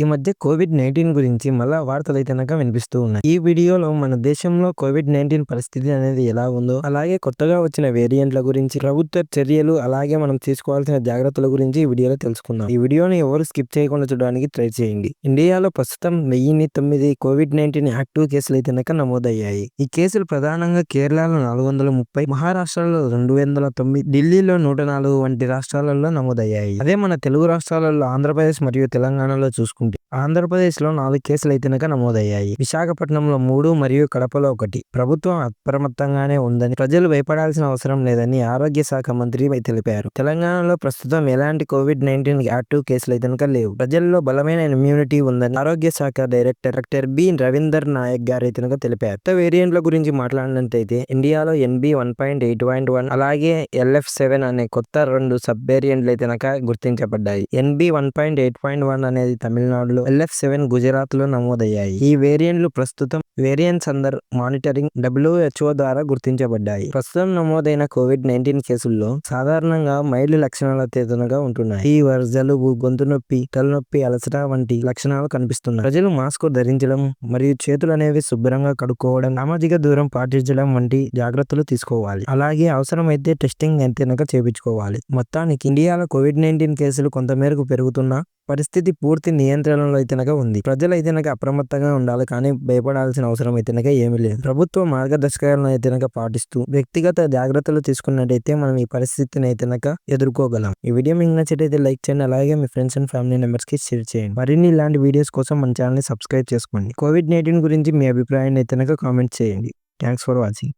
ఈ మధ్య Covid nineteen గురించి మళ్ళా వార్తలు అయితే కనుక వినిపిస్తూ ఉన్నాయి. ఈ వీడియోలో మన దేశంలో కోవిడ్ నైన్టీన్ పరిస్థితి అనేది ఎలా ఉందో అలాగే కొత్తగా వచ్చిన వేరియంట్ల గురించి ప్రభుత్వ చర్యలు అలాగే మనం తీసుకోవాల్సిన జాగ్రత్తల గురించి ఈ వీడియోలో తెలుసుకుందాం. ఈ వీడియోని ఎవరు స్కిప్ చేయకుండా చూడడానికి ట్రై చేయండి. ఇండియాలో ప్రస్తుతం వెయ్యిన్ని తొమ్మిది కోవిడ్ నైన్టీన్ యాక్టివ్ కేసులు అయితే కనుక నమోదయ్యాయి. ఈ కేసులు ప్రధానంగా కేరళలో నాలుగు వందల ముప్పై మహారాష్ట్రలో రెండు వందల తొమ్మిది ఢిల్లీలో నూట నాలుగు వంటి రాష్ట్రాలలో నమోదయ్యాయి. అదే మన తెలుగు రాష్ట్రాలలో ఆంధ్రప్రదేశ్ మరియు తెలంగాణలో చూసుకుంటే ఆంధ్రప్రదేశ్లో నాలుగు కేసులు అయితేనక నమోదయ్యాయి. విశాఖపట్నంలో మూడు మరియు కడపలో ఒకటి. ప్రభుత్వం అప్రమత్తంగానే ఉందని ప్రజలు భయపడాల్సిన అవసరం లేదని ఆరోగ్య శాఖ మంత్రి తెలిపారు. తెలంగాణలో ప్రస్తుతం ఎలాంటి కోవిడ్ నైన్టీన్ యాక్టివ్ కేసులు అయితేనక లేవు. ప్రజల్లో బలమైన ఇమ్యూనిటీ ఉందని ఆరోగ్య శాఖ director doctor B. Ravinder Nayak garu అయితే తెలిపారు. కొత్త వేరియంట్ల గురించి మాట్లాడినట్టయితే ఇండియాలో NB one point eight point one అలాగే ఎల్ఎఫ్ సెవెన్ అనే కొత్త రెండు సబ్ వేరియంట్లు అయితే గుర్తించబడ్డాయి. NB one point eight point one అనేది తమిళనాడులో ఎల్ఎఫ్ సెవెన్ గుజరాత్లో నమోదయ్యాయి. ఈ వేరియంట్లు ప్రస్తుతం వేరియంట్స్ అందర్ మానిటరింగ్ డబ్ల్యూహెచ్ఓ ద్వారా గుర్తించబడ్డాయి. ప్రస్తుతం నమోదైన కోవిడ్ నైన్టీన్ కేసుల్లో సాధారణంగా మైల్డ్ లక్షణాల తేదనగా ఉంటున్నాయి. ఫీవర్ జలుబు గొంతు నొప్పి తలనొప్పి అలసట వంటి లక్షణాలు కనిపిస్తున్నాయి. ప్రజలు మాస్క్ ధరించడం మరియు చేతులు అనేవి శుభ్రంగా కడుక్కోవడం సామాజిక దూరం పాటించడం వంటి జాగ్రత్తలు తీసుకోవాలి. అలాగే అవసరమైతే టెస్టింగ్ అయితే చేపించుకోవాలి. మొత్తానికి ఇండియాలో కోవిడ్ నైన్టీన్ కేసులు కొంతమేరకు పెరుగుతున్నా పరిస్థితి పూర్తి నియంత్రణలో అయితేనక ఉంది. ప్రజలు అయితేనక అప్రమత్తంగా ఉండాలి కానీ భయపడాల్సిన అవసరం అయితేనక ఏమీ లేదు. ప్రభుత్వ మార్గదర్శకాలను అయితేనక పాటిస్తూ వ్యక్తిగత జాగ్రత్తలు తీసుకున్నట్టయితే మనం ఈ పరిస్థితిని అయితేనక ఎదుర్కోగలం. ఈ వీడియో మీకు నచ్చినట్టయితే లైక్ చేయండి. అలాగే మీ ఫ్రెండ్స్ అండ్ ఫ్యామిలీ మెంబర్స్కి షేర్ చేయండి. మరిన్ని ఇలాంటి వీడియోస్ కోసం మన ఛానల్ సబ్స్క్రైబ్ చేసుకోండి. కోవిడ్ నైన్టీన్ గురించి మీ అభిప్రాయాన్ని అయితేనక కామెంట్ చేయండి. Thanks for watching.